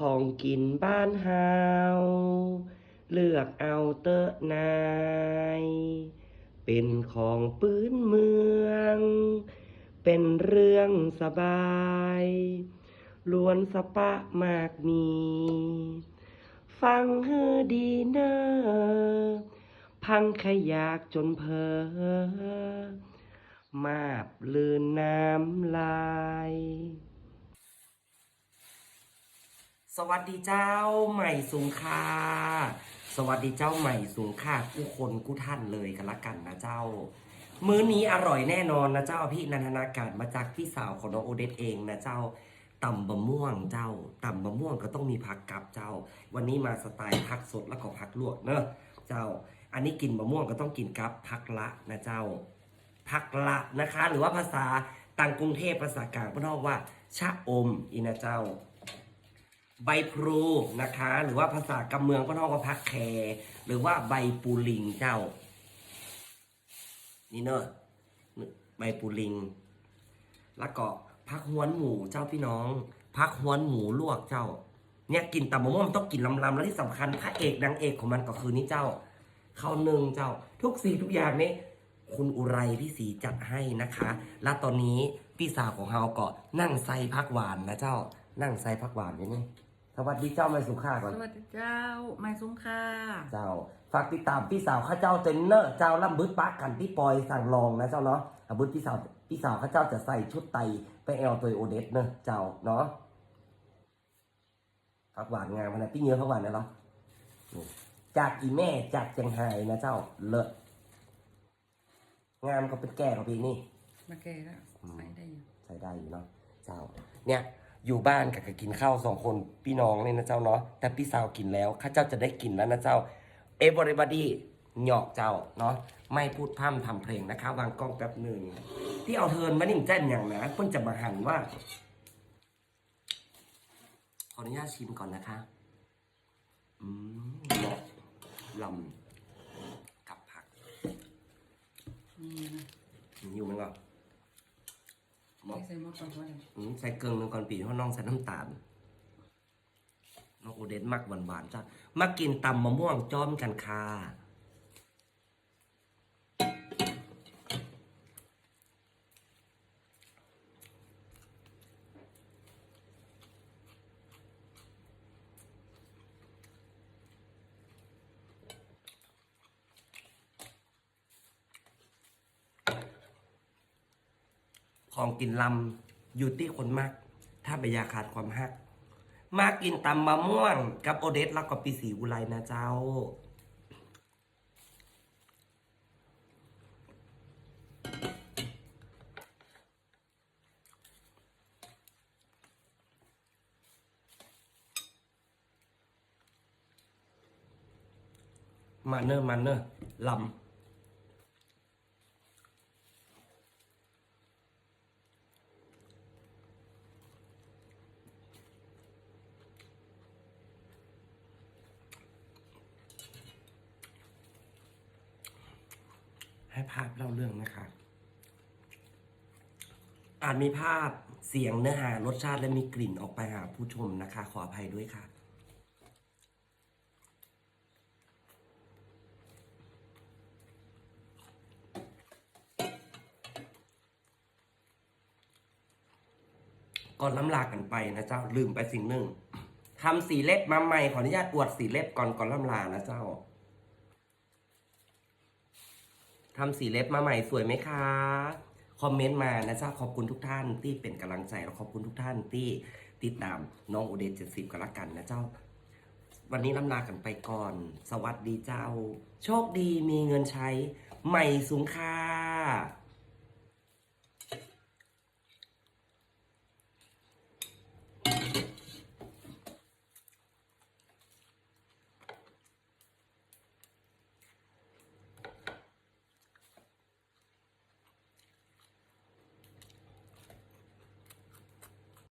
ของกินบ้านเฮา เลือกเอาเตอะนาย เป็นของปื้นเมือง เป็นเรื่องสบาย ล้วนสปะมากมี ฟังเฮอดีเนอพังขยากจนเพอมาบลืนน้ำลาย สวัสดีเจ้าใหม่สูงค่าสวัสดีเจ้าใหม่สูงค่ากู้คนกู้ท่านเลยกันละกันนะเจ้า มื้อนี้อร่อยแน่นอนนะเจ้าพี่นันทนาการมาจากพี่สาวของน้องโอเดตเองนะเจ้าตำบะม่วงเจ้าตำบะม่วงก็ต้องมีผักกับเจ้า วันนี้มาสไตล์ผักสดแล้วก็ผักลวกเนอะเจ้า อันนี้กินบะม่วงก็ต้องกินกับผักละนะเจ้าผักละนะคะ หรือว่าภาษาต่างกรุงเทพภาษากลางพนอกว่า ชะอมอีนะเจ้า ใบพลูนะคะ หรือว่าภาษากำเมืองพนอกว่าพักแคร์หรือว่าใบปูลิงเจ้า นี่เนอะใบปูลิง แล้วก็พักหวนหมูเจ้าพี่น้อง พักหวนหมูลวกเจ้า เนี่ยกินตำมะม่วงมันต้องกินลำๆแล้วที่สำคัญพระเอกนางเอกของมันก็คือนี่เจ้าข้าวนึ่งเจ้า ทุกสิ่งทุกอย่างนี้คุณอุไรพี่สีจัดให้นะคะ และตอนนี้พี่สาวของเฮาก็นั่งใส่พักหวานนะเจ้า นั่งใส่พักหวานนี่นี่ สวัสดีเจ้าไม่สุขาก่อน สวัสดีเจ้าไม่ซุ้งค่าเจ้า ฝากติดตามพี่สาวข้าเจ้าเจนเนอร์เจ้าล่ำบึ้ดปักกันพี่ปอยสั่งลองนะเจ้าเนาะอะบึ้ดพี่สาวพี่สาวข้าเจ้าจะใส่ชุดไตไปแอลตัวโอเดสเนอะเจ้าเนาะผักหวานงามขนาดพี่เนื้อผักหวานนะเนาะนี่จากอีแม่จากเชียงไฮ้นะเจ้าเลิศงามก็เป็นแก่ของพี่นี่มาแกแล้วใส่ได้อยู่ใช้ได้อยู่เนาะเจ้าเนี่ย อยู่บ้านกับกินข้าวสองคนพี่น้องเนี่ยนะเจ้าเนาะแต่พี่สาวกินแล้วข้าเจ้าจะได้กินแล้วนะเจ้า everybody หยอกเจ้าเนาะไม่พูดพร่ำทำเพลงนะคะ วางกล้องแป๊บหนึ่งที่เอาเทินมานิ่งแจ้นอย่างนะเพิ่นจะมาหันว่า ขออนุญาตชิมก่อนนะคะ อืมเหมาะลำกับผัก นี่นะ อยู่มันก่อน เหมาะใส่หมะกอกไว้อืมใส่เกลือหนึงก่อนปีเพราะน้องใส่น้ำตาลน้องโอเดนมักหวานๆจ้ะมากินตำมะม่วงจ้อมกันค่ะ ของกินลำอยู่ที่คนมาก ถ้าไปยาขาดความฮัก มากินตำมะม่วง กับโอเดสแล้วก็ปีสีอุไรนะเจ้า มาเนอร์มาเนอร์ลำ ให้ภาพเล่าเรื่องนะคะ อาจมีภาพเสียงเนื้อหารสชาติและมีกลิ่นออกไปหาผู้ชมนะคะ ขออภัยด้วยค่ะ ก่อนล้ำลากันไปนะเจ้าลืมไปสิ่งหนึ่งทำสีเล็บมาใหม่ขออนุญาตอวดสีเล็บก่อนก่อนล้ำลานะเจ้า ทำสีเล็บมาใหม่สวยไหมคะคอมเมนต์มานะจ๊ะขอบคุณทุกท่านที่เป็นกำลังใจและขอบคุณทุกท่านที่ติดตามน้องอุเดนเจ็ดสิบกันละกันนะเจ้า วันนี้ลำลากันไปก่อน สวัสดีเจ้า โชคดีมีเงินใช้ ใหม่สูงค่า